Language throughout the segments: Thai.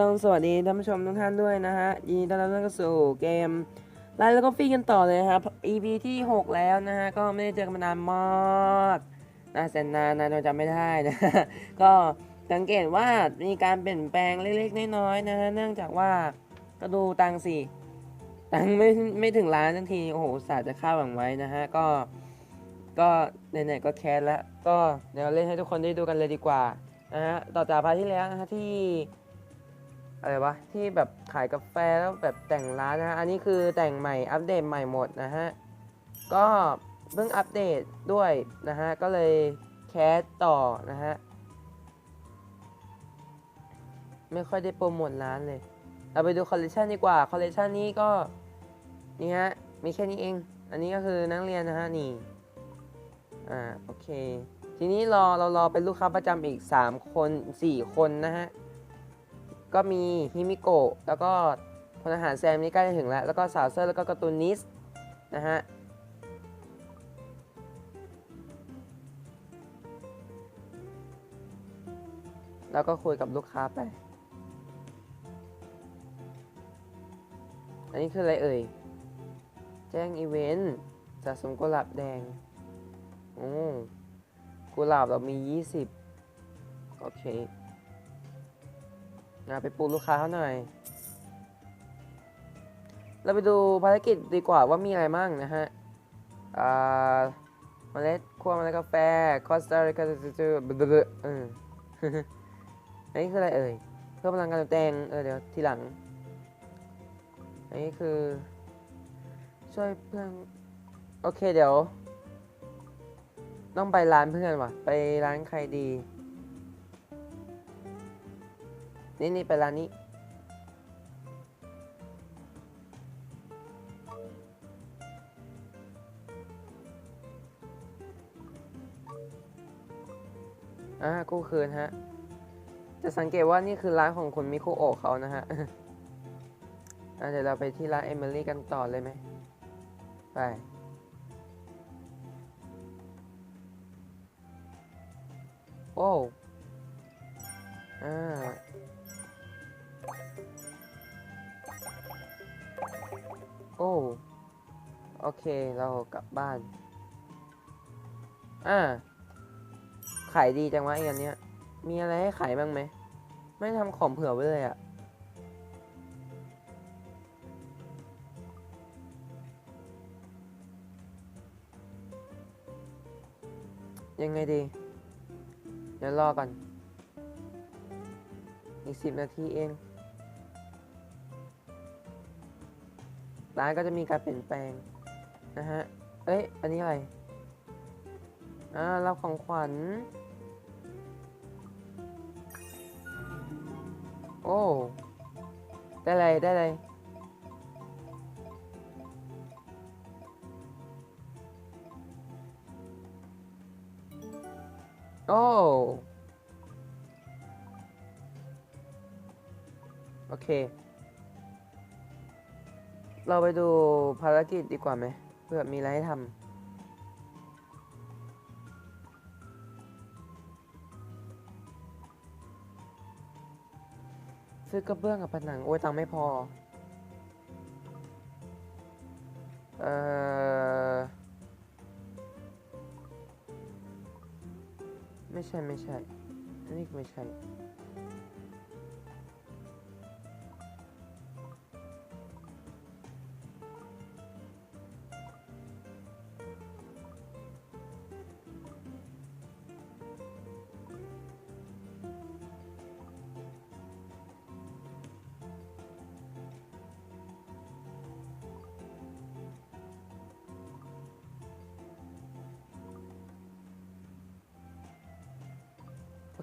ต้องสวัสดีท่านผู้ชมทุกท่านด้วยนะฮะยินดีต้อนรับเข้าสู่เกมไลน์แล้วก็ฟีกันต่อเลยครับ EP ที่ 6 แล้วนะฮะก็ไม่ได้เจอกันมานานมากนะแสนนานนะเราจำไม่ได้นะก็สังเกตว่ามีการเปลี่ยนแปลงเล็กๆน้อยๆนะฮะเนื่องจากว่าก็ดูตังค์สิตังไม่ไม่ถึงล้านทันทีโอ้โหอุตสาห์จะคาดหวังไว้นะฮะก็ก็ไหนๆก็แคสแล้วก็เดี๋ยวเล่นให้ทุกคนได้ดูกันเลยดีกว่านะฮะต่อจากพาร์ทที่แล้วนะฮะที่ อะไรวะที่แบบขายกาแฟแล้วแบบแต่งร้านนะฮะอันนี้คือแต่งใหม่อัปเดตใหม่หมดนะฮะก็เพิ่งอัปเดตด้วยนะฮะก็เลยแคสต่อนะฮะไม่ค่อยได้โปรโมทร้านเลย เราไปดูคอลเลคชันดีกว่าคอลเลคชันนี้ก็นี่ฮะมีแค่นี้เอง อันนี้ก็คือนักเรียนนะฮะนี่อ่าโอเค ทีนี้รอเรารอเป็นลูกค้าประจำอีก 3 คน 4 คนนะฮะ ก็มีฮิมิโกะแล้วก็พลทหารแซมนี่ใกล้จะถึงแล้ว แล้วก็สาวเซอร์แล้วก็การ์ตูนนิสนะฮะแล้วก็คุยกับลูกค้าไป อันนี้คืออะไรเอ่ย แจ้งอีเวนต์สะสมกุหลาบแดง โอ้ กุหลาบเรามี 20 โอเค นะไปปูลูกค้าเขาหน่อย เราไปดูภารกิจดีกว่าว่ามีอะไรมั่งนะฮะอ่าเมล็ดคั่วเมล็ดกาแฟคอสตาริกาจูบลเอออันนี้คืออะไรเอ่ยเพิ่มพลังการแต่งเออเดี๋ยวทีหลัง อันนี้คือ ช่วยเพื่อนโอเคเดี๋ยว ต้องไปร้านเพื่อนว่ะ ไปร้านใครดี นี่นี่ไปร้านนี้ อ่ากู้คืนฮะ จะสังเกตว่านี่คือร้านของคุณมิคุโอเขานะฮะอะเดี๋ยวเราไปที่ร้านเอมิลี่กันต่อเลยไหม ไปโอ้อ่า โอ้โอเคเรากลับบ้าน อ่า ขายดีจังวะไอ้อันเนี้ย มีอะไรให้ขายบ้างไหม ไม่ทำของเผื่อไว้เลยอะยังไงดี เดี๋ยวรอก่อน อีกสิบนาทีเอง ร้านก็จะมีการเปลี่ยนแปลงนะฮะ เอ้ย อันนี้อะไร อ่ารับของขวัญ โอ้ ได้เลยได้เลยโอ้ โอเค เราไปดูภารกิจดีกว่าไหมเพื่อมีอะไรให้ทำซื้อกระเบื้องกับผนัง โอ้ยตังไม่พอ เอ่อ ไม่ใช่ ไม่ใช่อันนี้ไม่ใช่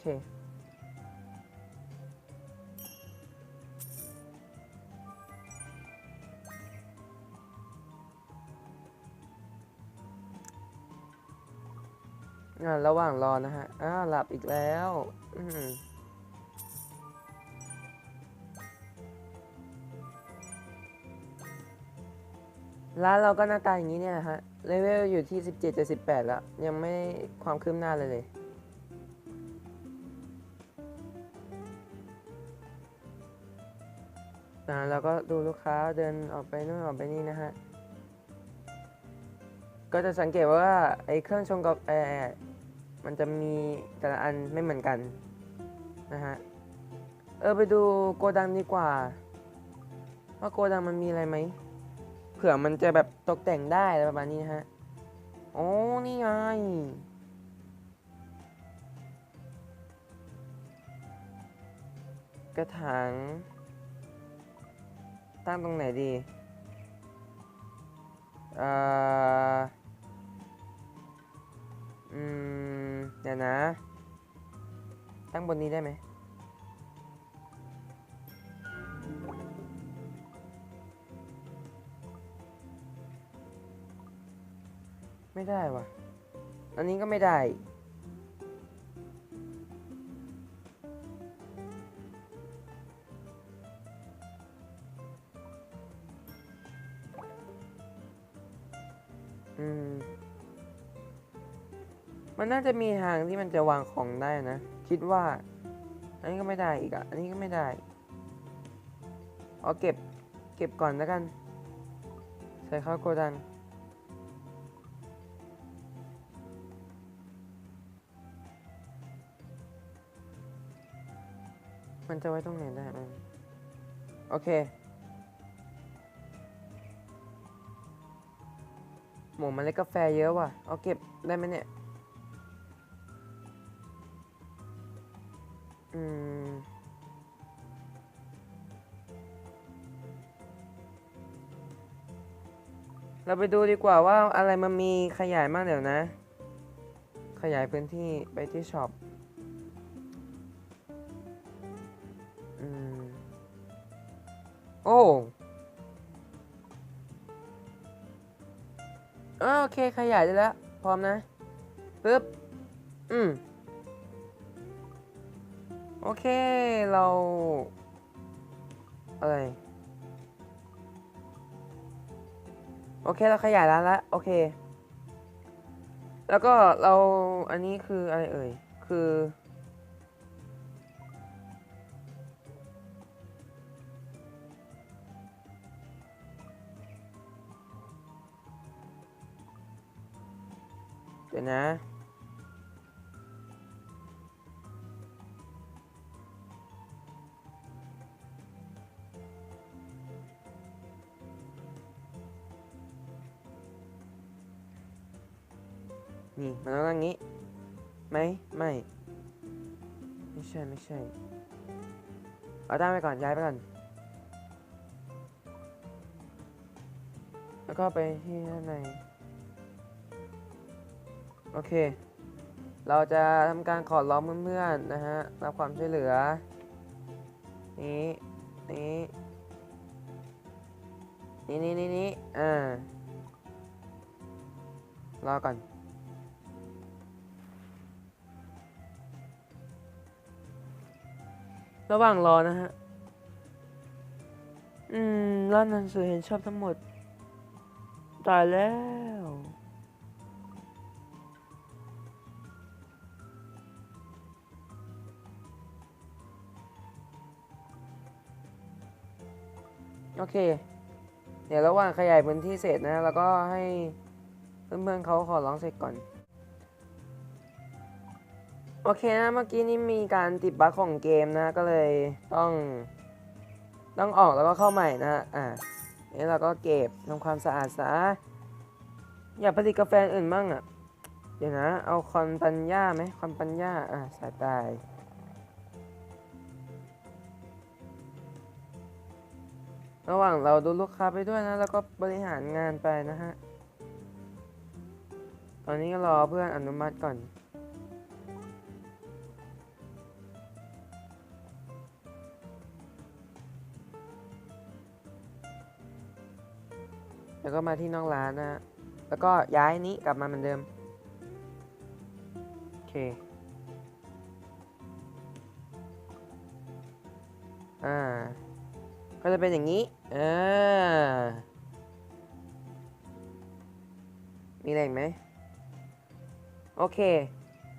เค อ่าระหว่างรอนะฮะ อ้าหลับอีกแล้ว อืมร้านเราก็หน้าตาอย่างนี้เนี่ยฮะ เลเวลอยู่ที่ 17จะ18 แล้ว ยังไม่ความคืบหน้าเลยเลย นะเราก็ดูลูกค้าเดินออกไปนู่นออกไปนี่นะฮะ ก็จะสังเกตว่าไอ้เครื่องชงกาแฟมันจะมีแต่ละอันไม่เหมือนกันนะฮะ เออไปดูโกดังดีกว่า ว่าโกดังมันมีอะไรไหม เผื่อมันจะแบบตกแต่งได้อะไรประมาณนี้นะฮะ โอ้นี่ไงกระถาง ตั้งตรงไหนดี เอ่อ อืม เดี๋ยวนะ ตั้งบนนี้ได้ไหม ไม่ได้ว่ะอันนี้ก็ไม่ได้ อืม มันน่าจะมีทางที่มันจะวางของได้นะ คิดว่า อันนี้ก็ไม่ได้อีกอะ อันนี้ก็ไม่ได้ เอาเก็บ เก็บก่อนแล้วกัน ใส่เข้าโกดัง มันจะไว้ตรงไหนได้ โอเค หมูมเมล็ดกาแฟเยอะว่ะ เอาเก็บได้ไหมเนี่ย อืม เราไปดูดีกว่าว่าอะไรมันมีขยายมากเดี๋ยวนะ ขยายพื้นที่ไปที่ช็อปอืม โอ้ ออโอเคขยายได้แล้ว พร้อมนะปึ๊บ อืม โอเค เรา อะไร โอเค เราขยายร้านแล้วโอเค แล้วก็เรา อันนี้คืออะไรเอ่ย คือ ดี๋ยวนะ นี่มันต้องอย่างนี้ไหมไม่ ไม่ใช่ ไม่ใช่ เอาตั้งไปก่อน ย้ายไปก่อน แล้วก็ไปที่ด้านใน โอเค เราจะทำการขอร้องเพื่อนๆนะฮะรับความช่วยเหลือ นี้นี้นี่นี่นี่นี่อ่ารอก่อน ระหว่างรอนะฮะ อืมร้านหนังสือเห็นชอบทั้งหมด ตายแล้ว โอเค เดี๋ยวระหว่างขยายพื้นที่เสร็จนะ แล้วก็ให้เพื่อนๆเขาขอร้องเสร็จก่อน โอเคนะ เมื่อกี้นี้มีการติดบั๊กของเกมนะ ก็เลยต้อง ต้องออกแล้วก็เข้าใหม่นะอ่านี่เราก็เก็บทำความสะอาดซะอย่ากผลิตกาแฟอื่นบ้างอะ เดี๋ยวนะ เอาคอนปัญญาไหมคอนปัญญาอะใส่ไป ระหว่างเราดูลูกค้าไปด้วยนะ แล้วก็บริหารงานไปนะฮะ ตอนนี้ก็รอเพื่อนอนุมัติก่อน แล้วก็มาที่นอกร้านนะฮะ แล้วก็ย้ายนี้กลับมาเหมือนเดิม โอเค อ่า ก็จะเป็นอย่างนี้อ่ามีอะไรอีกไหมโอเค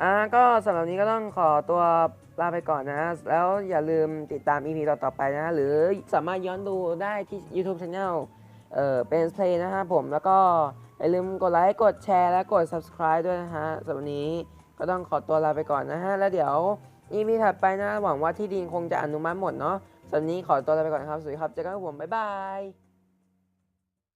อ่าก็สำหรับนี้ก็ต้องขอตัวลาไปก่อนนะ แล้วอย่าลืมติดตาม EP ต่อๆไปนะ หรือสามารถย้อนดูได้ที่ YouTube Channel เอ่อเป็น Play นะฮะผมแล้วก็อย่าลืมกดไลค์ กดแชร์ และกด Subscribe ด้วยนะฮะสำหรับนนี้ก็ต้องขอตัวลาไปก่อนนะฮะ แล้วเดี๋ยว EP ถัดไปนะ หวังว่าที่ดินคงจะอนุมัติหมดเนาะ สำหรับนี้ขอตัวลาไปก่อนครับ สวัสดีครับ เจอกันกับผม บ๊ายบาย